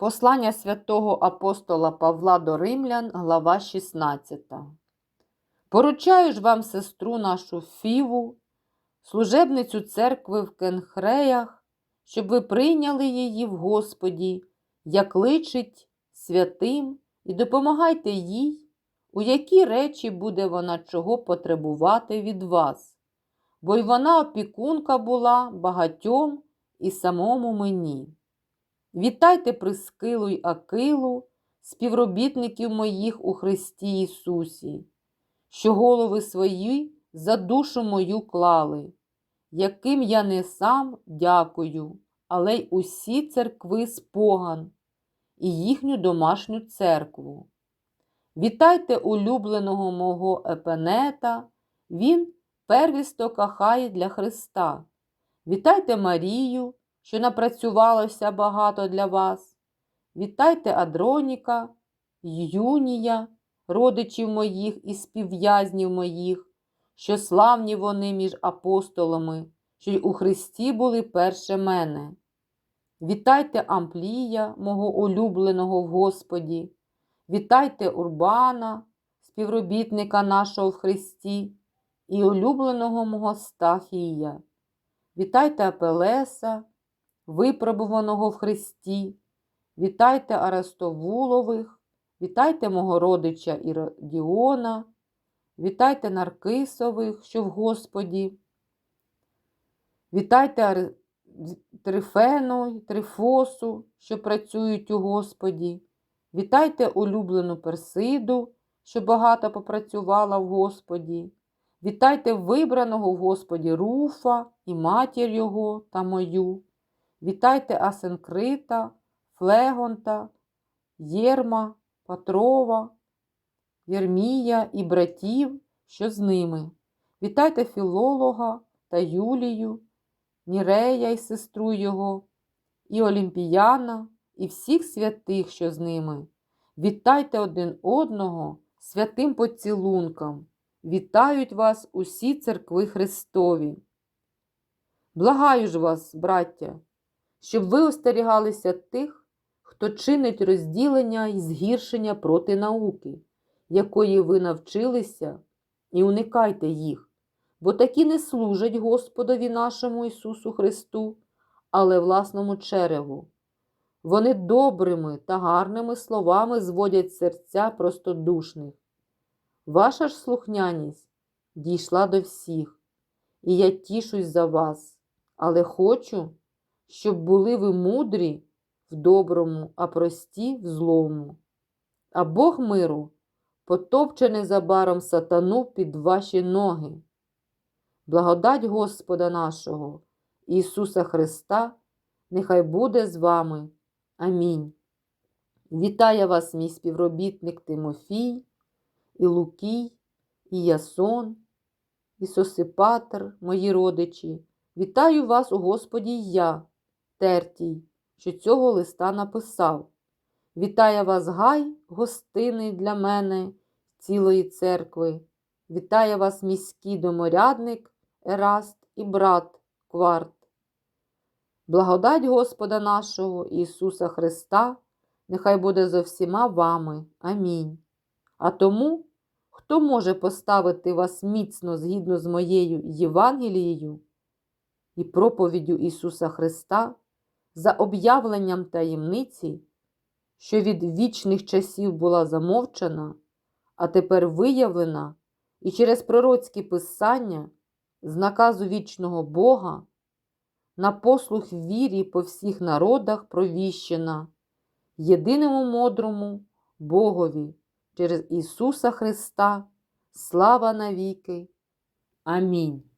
Послання святого апостола Павла до Римлян, глава 16. Поручаю ж вам сестру нашу Фіву, служебницю церкви в Кенхреях, щоб ви прийняли її в Господі, як личить святим, і допомагайте їй, у які речі буде вона чого потребувати від вас, бо й вона опікунка була багатьом і самому мені. Вітайте Прискилу й Акилу, співробітників моїх у Христі Ісусі, що голови свої за душу мою клали, яким я не сам дякую, але й усі церкви споган і їхню домашню церкву. Вітайте улюбленого мого епенета, він первісто кахає для Христа. Вітайте Марію що напрацювалося багато для вас. Вітайте Адроніка, Юнія, родичів моїх і співв'язнів моїх, що славні вони між апостолами, що й у Христі були перше мене. Вітайте Амплія, мого улюбленого в Господі, вітайте Урбана, співробітника нашого в Христі, і улюбленого мого Стахія. Вітайте Апелеса, випробуваного в Христі, вітайте Арестовулових, вітайте мого родича Іродіона, вітайте Наркисових, що в Господі, вітайте Трифену Трифосу, що працюють у Господі, вітайте улюблену Персиду, що багато попрацювала в Господі. Вітайте вибраного в Господі Руфа і матір його та мою. Вітайте Асенкрита, Флегонта, Єрма, Патрова, Єрмія і братів, що з ними. Вітайте філолога та Юлію, Нірея і сестру його, і Олімпіяна, і всіх святих, що з ними. Вітайте один одного святим поцілунком. Вітають вас усі церкви Христові. Благаю ж вас, браття, щоб ви остерігалися тих, хто чинить розділення і згіршення проти науки, якої ви навчилися, і уникайте їх, бо такі не служать Господові нашому Ісусу Христу, але власному череву. Вони добрими та гарними словами зводять серця простодушних. Ваша ж слухняність дійшла до всіх, і я тішусь за вас, але хочу, щоб були ви мудрі в доброму, а прості в злому. А Бог миру потопче незабаром сатану під ваші ноги. Благодать Господа нашого, Ісуса Христа, нехай буде з вами. Амінь. Вітає вас, мій співробітник Тимофій і Лукій, і Ясон, і Сосипатр, мої родичі. Вітаю вас у Господі я, Тертій, що цього листа написав. Вітає вас Гай, гостиний для мене, цілої церкви. Вітає вас міський доморядник, Ераст і брат Кварт. Благодать Господа нашого Ісуса Христа, нехай буде за всіма вами. Амінь. А тому Хто може поставити вас міцно згідно з моєю Євангелією і проповіддю Ісуса Христа за об'явленням таємниці, що від вічних часів була замовчана, а тепер виявлена і через пророцькі писання з наказу вічного Бога на послух вірі по всіх народах провіщена, єдиному мудрому Богові через Ісуса Христа, слава навіки. Амінь.